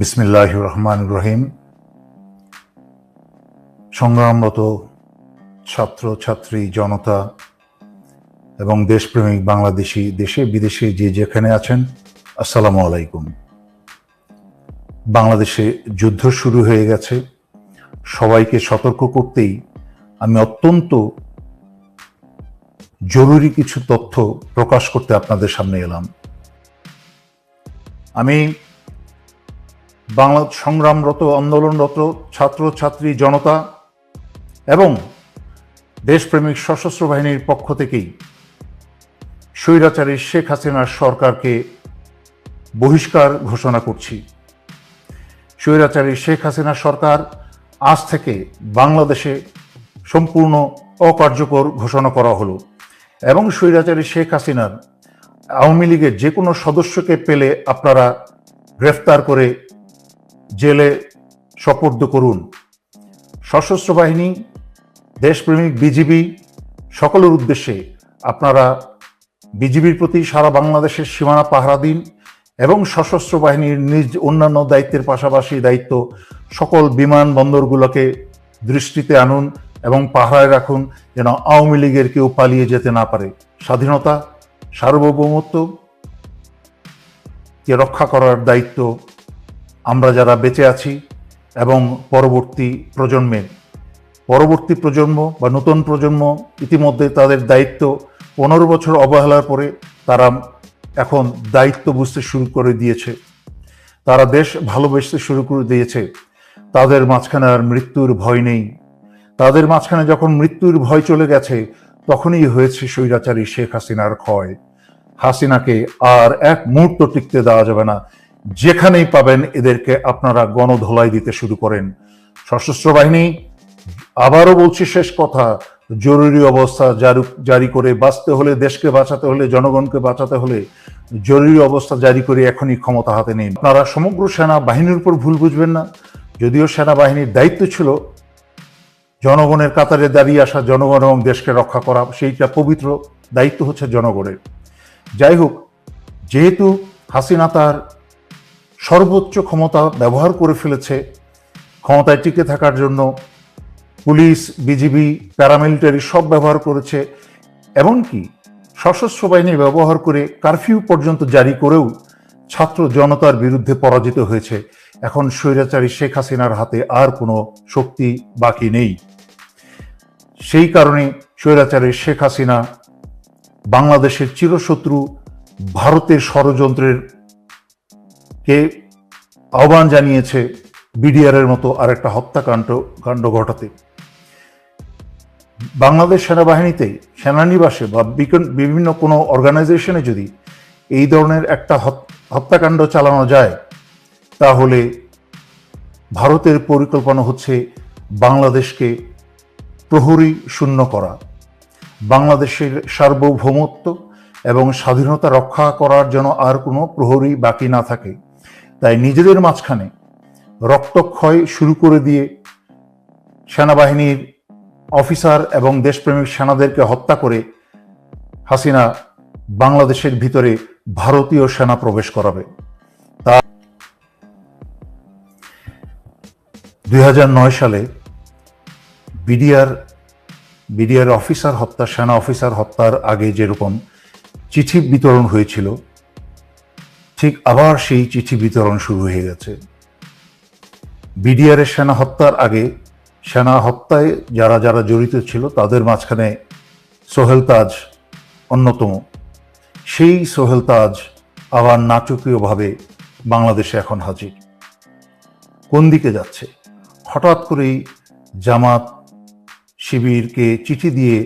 বিসমিল্লাহ রহমান রহিম সংগ্রামরত ছাত্র, ছাত্রী, জনতা এবং দেশপ্রেমিক বাংলাদেশি, দেশে বিদেশে যে যেখানে আছেন, আসসালামু আলাইকুম। বাংলাদেশে যুদ্ধ শুরু হয়ে গেছে। সবাইকে সতর্ক করতেই আমি অত্যন্ত জরুরি কিছু তথ্য প্রকাশ করতে আপনাদের সামনে এলাম। আমি বাংলা সংগ্রামরত, আন্দোলনরত ছাত্র, ছাত্রী, জনতা এবং দেশপ্রেমিক সশস্ত্র বাহিনীর পক্ষ থেকেই স্বৈরাচারী শেখ হাসিনার সরকারকে বহিষ্কার ঘোষণা করছি। স্বৈরাচারী শেখ হাসিনা সরকার আজ থেকে বাংলাদেশে সম্পূর্ণ অকার্যকর ঘোষণা করা হলো এবং স্বৈরাচারী শেখ হাসিনার আওয়ামী লীগের যে কোনো সদস্যকে পেলে আপনারা গ্রেফতার করে জেলে সপর্দ করুন। সশস্ত্র বাহিনী, দেশপ্রেমিক বিজিবি, সকলের উদ্দেশ্যে আপনারা বিজিবির প্রতি সারা বাংলাদেশের সীমানা পাহারা দিন এবং সশস্ত্র বাহিনীর নিজ অন্যান্য দায়িত্বের পাশাপাশি দায়িত্ব সকল বিমানবন্দরগুলোকে দৃষ্টিতে আনুন এবং পাহারায় রাখুন যেন আওয়ামী লীগের কেউ পালিয়ে যেতে না পারে। স্বাধীনতা, সার্বভৌমত্ব কে রক্ষা করার দায়িত্ব আমরা যারা বেঁচে আছি এবং পরবর্তী প্রজন্মের, পরবর্তী প্রজন্ম বা নতুন প্রজন্ম ইতিমধ্যে তাদের দায়িত্ব পনেরো বছর অবহেলার পরে তারা এখন দায়িত্ব বুঝতে শুরু করে দিয়েছে। তারা দেশ ভালোবেসতে শুরু করে দিয়েছে। তাদের মাঝখানে আর মৃত্যুর ভয় নেই। তাদের মাঝখানে যখন মৃত্যুর ভয় চলে গেছে, তখনই হয়েছে স্বৈরাচারী শেখ হাসিনার ক্ষয়। হাসিনাকে আর এক মুহূর্ত টিকতে দেওয়া যাবে না। যেখানেই পাবেন এদেরকে আপনারা গণধোলাই দিতে শুরু করেন। সশস্ত্র বাহিনী, আবারও বলছি শেষ কথা, জরুরি অবস্থা জারি করে বাঁচতে হলে, দেশকে বাঁচাতে হলে, জনগণকে বাঁচাতে হলে জরুরি অবস্থা জারি করে এখনই ক্ষমতা হাতে নেই আপনারা সমগ্র সেনা বাহিনীর উপর ভুল বুঝবেন না। যদিও সেনাবাহিনীর দায়িত্ব ছিল জনগণের কাতারে দাঁড়িয়ে আসা জনগণ এবং দেশকে রক্ষা করা, সেইটা পবিত্র দায়িত্ব হচ্ছে জনগণের। যাই হোক, যেহেতু হাসিনা তার সর্বোচ্চ ক্ষমতা ব্যবহার করে ফেলেছে, ক্ষমতায় টিকে থাকার জন্য পুলিশ, বিজিবি প্যারামিলিটারি সব ব্যবহার করেছে, এমনকি সশস্ত্র বাহিনী ব্যবহার করে কারফিউ পর্যন্ত জারি করেও ছাত্র জনতার বিরুদ্ধে পরাজিত হয়েছে। এখন স্বৈরাচারী শেখ হাসিনার হাতে আর কোনো শক্তি বাকি নেই। সেই কারণে স্বৈরাচারী শেখ হাসিনা বাংলাদেশের চিরশত্রু, ভারতের ষড়যন্ত্রের কে আহ্বান জানিয়েছে বিডিআরের মতো আরেকটা হত্যাকাণ্ড, কাণ্ড ঘটাতে। বাংলাদেশ সেনাবাহিনীতে সেনানিবাসে বা বিভিন্ন কোনো অর্গানাইজেশনে যদি এই ধরনের একটা হত- হত্যাকাণ্ড চালানো যায়, তাহলে ভারতের পরিকল্পনা হচ্ছে বাংলাদেশকে প্রহরী শূন্য করা। বাংলাদেশের সার্বভৌমত্ব এবং স্বাধীনতা রক্ষা করার জন্য আর কোনো প্রহরী বাকি না থাকে তাই নিজেদের মাঝখানে রক্তক্ষয় শুরু করে দিয়ে সেনাবাহিনীর অফিসার এবং দেশপ্রেমিক সেনাদেরকে হত্যা করে হাসিনা বাংলাদেশের ভিতরে ভারতীয় সেনা প্রবেশ করাবে। তা দুই সালে বিডিআর বিডিআর অফিসার হত্যা, সেনা অফিসার হত্যার আগে যেরকম চিঠি বিতরণ হয়েছিল ঠিক আবার সেই চিঠি বিতরণ শুরু হয়ে গেছে। বিডিআরের সেনা হত্যার আগে সেনা হত্যায় যারা যারা জড়িত ছিল তাদের মাঝখানে সোহেল তাজ অন্যতম। সেই সোহেল তাজ আবার নাটকীয়ভাবে বাংলাদেশে এখন হাজির। কোন দিকে যাচ্ছে? হঠাৎ করেই জামাত শিবিরকে চিঠি দিয়ে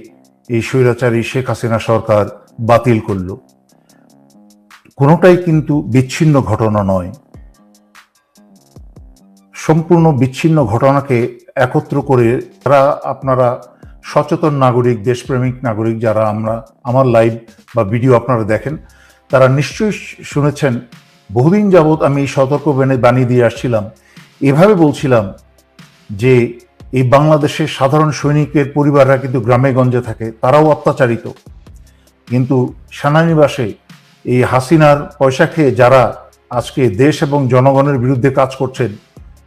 এই স্বৈরাচারী শেখ হাসিনা সরকার বাতিল করল। কোনোটাই কিন্তু বিচ্ছিন্ন ঘটনা নয়। সম্পূর্ণ বিচ্ছিন্ন ঘটনাকে একত্র করে তারা আপনারা সচেতন নাগরিক, দেশপ্রেমিক নাগরিক যারা আমরা, আমার লাইভ বা ভিডিও আপনারা দেখেন, তারা নিশ্চয়ই শুনেছেন, বহুদিন যাবৎ আমি সতর্ক বাণী- দিয়ে আসছিলাম। এভাবে বলছিলাম যে এই বাংলাদেশের সাধারণ সৈনিকের পরিবাররা কিন্তু গ্রামে গঞ্জে থাকে, তারাও অত্যাচারিত। কিন্তু সেনানিবাসে এই হাসিনার পয়সা খেয়ে যারা আজকে দেশ এবং জনগণের বিরুদ্ধে কাজ করছেন,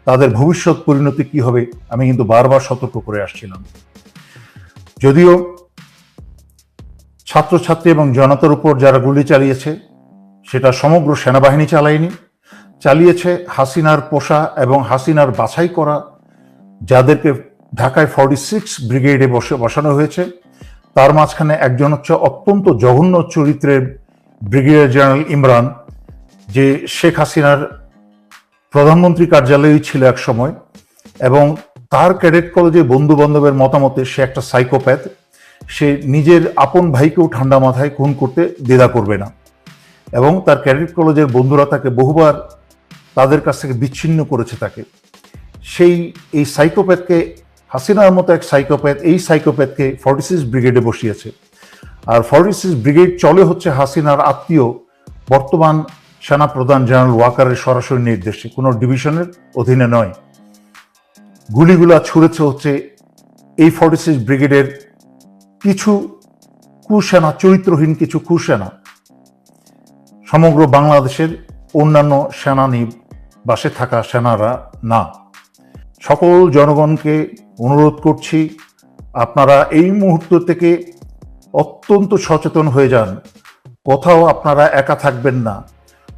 তাদের ভবিষ্যৎ পরিণতি কি হবে, আমি কিন্তু বারবার সতর্ক করে আসছিলাম। যদিও ছাত্রছাত্রী এবং জনতার উপর যারা গুলি চালিয়েছে, সেটা সমগ্র সেনাবাহিনী চালায়নি। চালিয়েছে হাসিনার পোষা এবং হাসিনার বাছাই করা, যাদেরকে ঢাকায় ফর্টি সিক্স ব্রিগেডে বসে বসানো হয়েছে। তার মাঝখানে একজন হচ্ছে অত্যন্ত জঘন্য চরিত্রের ব্রিগেডিয়ার জেনারেল ইমরান, যে শেখ হাসিনার প্রধানমন্ত্রী কার্যালয়েই ছিল এক সময়, এবং তার ক্যাডেট কলেজে বন্ধু বান্ধবের মতামতে সে একটা সাইকোপ্যাথ, সে নিজের আপন ভাইকেও ঠান্ডা মাথায় খুন করতে দ্বিধা করবে না। এবং তার ক্যাডেট কলেজের বন্ধুরা তাকে বহুবার তাদের কাছ থেকে বিচ্ছিন্ন করেছে তাকে। সেই, এই সাইকোপ্যাথকে, হাসিনার মতো এক সাইকোপ্যাথ, এই সাইকোপ্যাথকে ফর্টি সিক্স ব্রিগেডে বসিয়েছে। আর ফর্টি সিক্স ব্রিগেড চলে হচ্ছে হাসিনার আত্মীয়, বর্তমান সেনা প্রধান জেনারেল ওয়াকারের সরাসরি নির্দেশে, কোনো ডিভিশনের অধীনে নয়। গুলিগুলা ছুড়েছে হচ্ছে এই ফর্টি সিক্স ব্রিগেডের কিছু কুসেনা, চরিত্রহীন কিছু কুসেনা। সমগ্র বাংলাদেশের অন্যান্য সেনানি বাসে থাকা সেনারা না। সকল জনগণকে অনুরোধ করছি, আপনারা এই মুহূর্ত থেকে অত্যন্ত সচেতন হয়ে যান। কোথাও আপনারা একা থাকবেন না।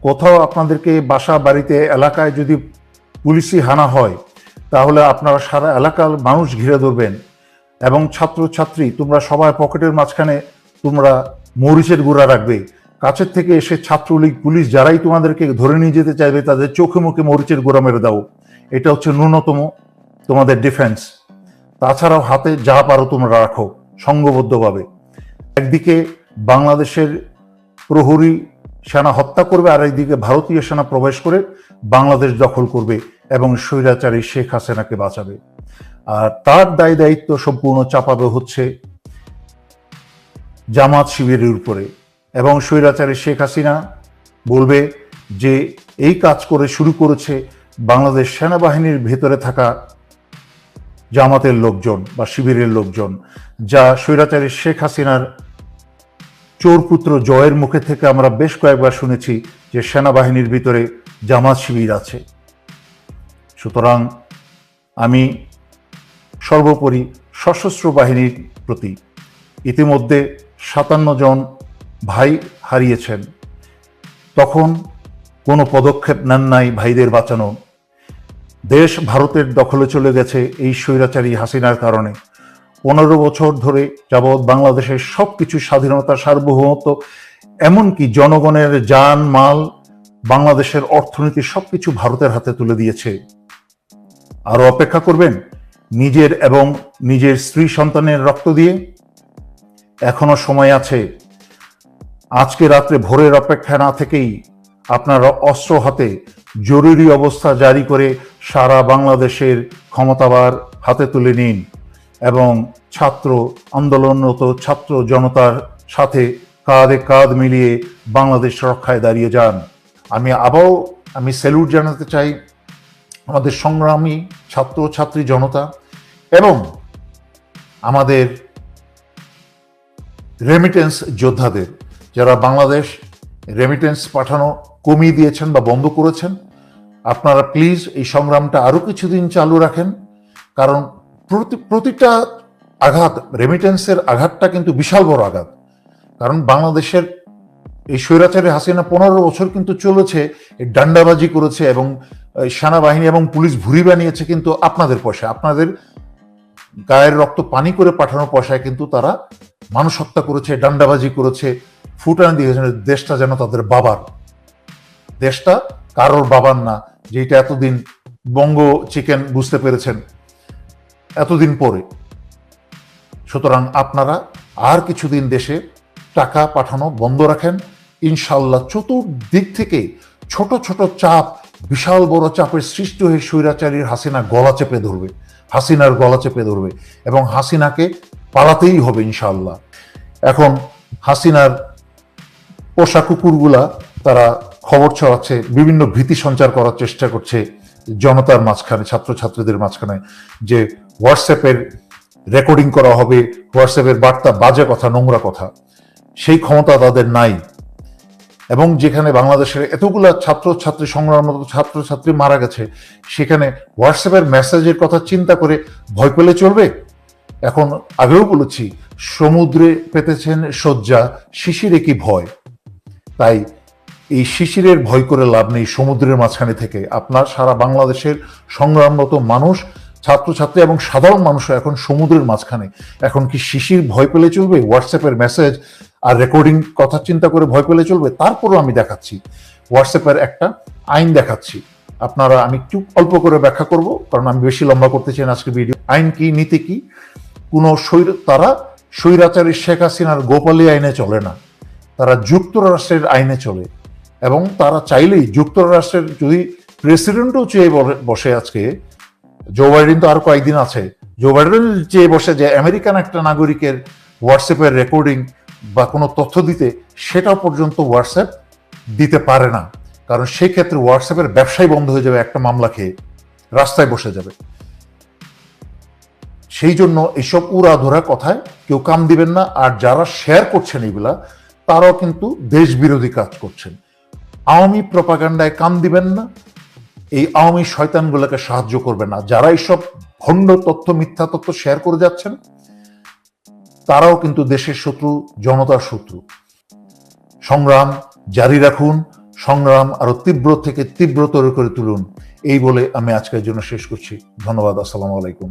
কোথাও আপনাদেরকে বাসা, বাড়িতে, এলাকায় যদি পুলিশি হানা হয়, তাহলে আপনারা সারা এলাকার মানুষ ঘিরে ধরবেন এবং ছাত্রছাত্রী, তোমরা সবাই পকেটের মাঝখানে তোমরা মরিচের গুঁড়া রাখবে। কাছের থেকে এসে ছাত্রলীগ, পুলিশ যারাই তোমাদেরকে ধরে নিয়ে যেতে চাইবে, তাদের চোখে মুখে মরিচের গুঁড়া মেরে দাও। এটা হচ্ছে ন্যূনতম তোমাদের ডিফেন্স তাছাড়াও হাতে যা পারো তোমরা রাখো সংঘবদ্ধভাবে একদিকে বাংলাদেশের প্রহরী সেনা হত্যা করবে, আর একদিকে ভারতীয় সেনা প্রবেশ করে বাংলাদেশ দখল করবে এবং স্বৈরাচারী শেখ হাসিনাকে বাঁচাবে। আর তার দায় দায়িত্ব সম্পূর্ণ চাপাবে হচ্ছে জামাত শিবিরের উপরে। এবং স্বৈরাচারী শেখ হাসিনা বলবে যে, এই কাজ করে শুরু করেছে বাংলাদেশ সেনাবাহিনীর ভেতরে থাকা জামাতের লোকজন বা শিবিরের লোকজন, যা স্বৈরাচারী শেখ হাসিনার চোরপুত্র জয়ের মুখে থেকে আমরা বেশ কয়েকবার শুনেছি যে সেনাবাহিনীর ভিতরে জামাত শিবির আছে। সুতরাং আমি সর্বোপরি সশস্ত্র বাহিনীর প্রতি ইতিমধ্যে সাতান্ন জন ভাই হারিয়েছেন। তখন কোনো পদক্ষেপ নেন নাই ভাইদের বাঁচানো দেশ ভারতের দখলে চলে গেছে এই স্বৈরাচারী হাসিনার কারণে। পনেরো বছর ধরে যাবৎ বাংলাদেশের সব কিছু স্বাধীনতা সার্বভৌমত্ব, এমনকি জনগণের যান, মাল, বাংলাদেশের অর্থনীতি সবকিছু ভারতের হাতে তুলে দিয়েছে। আরও অপেক্ষা করবেন নিজের এবং নিজের স্ত্রী সন্তানের রক্ত দিয়ে? এখনও সময় আছে। আজকে রাত্রে ভোরের অপেক্ষা না থেকেই আপনারা অস্ত্র হাতে জরুরি অবস্থা জারি করে সারা বাংলাদেশের ক্ষমতাবার হাতে তুলে নিন এবং ছাত্র আন্দোলনরত ছাত্র জনতার সাথে কাঁধে কাঁধ মিলিয়ে বাংলাদেশ রক্ষায় দাঁড়িয়ে যান। আমি আবারও, আমি স্যালুট জানাতে চাই আমাদের সংগ্রামী ছাত্র ছাত্রী জনতা এবং আমাদের রেমিটেন্স যোদ্ধাদের, যারা বাংলাদেশ রেমিটেন্স পাঠানো কমিয়ে দিয়েছেন বা বন্ধ করেছেন। আপনারা প্লিজ এই সংগ্রামটা আরও কিছুদিন চালু রাখেন। কারণ প্রতি, প্রতিটা আঘাত রেমিটেন্সের আঘাতটা কিন্তু বিশাল বড় আঘাত। কারণ বাংলাদেশের এই স্বৈরাচারী হাসিনা পনেরো বছর কিন্তু চলেছে ডান্ডাবাজি করেছে এবং সেনাবাহিনী এবং পুলিশ ভুরি বানিয়েছে কিন্তু আপনাদের পয়সা আপনাদের গায়ের রক্ত পানি করে পাঠানোর পয়সায় কিন্তু তারা মানুষ হত্যা করেছে, ডান্ডাবাজি করেছে, ফুটান দিয়েছে। দেশটা যেন তাদের বাবার। দেশটা কারোর বাবার না যেটা এতদিন বঙ্গ চিকেন বুঝতে পেরেছেন, এতদিন পরে। সুতরাং আপনারা আর কিছুদিন দেশে টাকা পাঠানো বন্ধ রাখেন। ইনশাল্লাহ চতুর্দিক থেকে ছোট ছোট চাপ, বিশাল বড় চাপের সৃষ্টি হয়ে স্বৈরাচারীর হাসিনা গলা চেপে ধরবে, হাসিনার গলা চেপে ধরবে এবং হাসিনাকে পালাতেই হবে ইনশাল্লাহ এখন হাসিনার পোষা কুকুরগুলা তারা খবর ছড়াচ্ছে, বিভিন্ন ভীতি সঞ্চার করার চেষ্টা করছে জনতার মাঝখানে, ছাত্রছাত্রীদের মাঝখানে যে হোয়াটসঅ্যাপের রেকর্ডিং করা হবে, হোয়াটসঅ্যাপের বার্তা, বাজে কথা, নোংরা কথা, সেই ক্ষমতা তাদের নাই। এবং যেখানে বাংলাদেশের এতগুলা ছাত্রছাত্রী সংগ্রামরত ছাত্রছাত্রী মারা গেছে, সেখানে হোয়াটসঅ্যাপের মেসেজের কথা চিন্তা করে ভয় পেলে চলবে? এখন আগেও বলেছি, সমুদ্রে পেতেছেন শয্যা, শিশিরে কি ভয়? তাই এই শিশিরের ভয় করে লাভ নেই সমুদ্রের মাঝখানে থেকে। আপনার সারা বাংলাদেশের সংগ্রামরত মানুষ, ছাত্রছাত্রী এবং সাধারণ মানুষও এখন সমুদ্রের মাঝখানে। এখন কি শিশির ভয় পেলে চলবে? হোয়াটসঅ্যাপের মেসেজ আর রেকর্ডিং কথা চিন্তা করে ভয় পেলে চলবে? তারপরও আমি দেখাচ্ছি। হোয়াটসঅ্যাপের একটা আইন দেখাচ্ছি। আপনারা, আমি একটু অল্প করে ব্যাখ্যা করব, কারণ আমি বেশি লম্বা করতে চাই আজকে ভিডিও আইন কি, নীতি কি? কোনো স্বৈর, তারা স্বৈরাচারী শেখ হাসিনার গোপালী আইনে চলে না। তারা যুক্তরাষ্ট্রের আইনে চলে। এবং তারা চাইলেই যুক্তরাষ্ট্রের যদি প্রেসিডেন্টও চেয়ে বসে- আজকে, জো বাইডেন তো আর কয়েকদিন আছে, জো বাইডেন চেয়ে বসে যে আমেরিকান একটা নাগরিকের হোয়াটসঅ্যাপের রেকর্ডিং বা কোনো তথ্য দিতে সেটা পর্যন্ত হোয়াটসঅ্যাপ দিতে পারে না। কারণ সেই ক্ষেত্রে হোয়াটসঅ্যাপের ব্যবসায় বন্ধ হয়ে যাবে একটা মামলা খেয়ে, রাস্তায় বসে যাবে। সেই জন্য এইসব উড়াধরা কথায় কেউ কাম দিবেন না, আর যারা শেয়ার করছেন এগুলা, তারাও কিন্তু দেশ বিরোধী কাজ করছেন। আওয়ামী প্রপাগান্ডায় কাম দিবেন না, এই আওয়ামী শয়তানগুলোকে সাহায্য করবে না। যারা এইসব ভণ্ড তথ্য, মিথ্যা তথ্য শেয়ার করে যাচ্ছেন, তারাও কিন্তু দেশের শত্রু, জনতার শত্রু। সংগ্রাম জারি রাখুন, সংগ্রাম আরও তীব্র থেকে তীব্রতর করে তুলুন, এই বলে আমি আজকের জন্য শেষ করছি। ধন্যবাদ, আসসালামু আলাইকুম।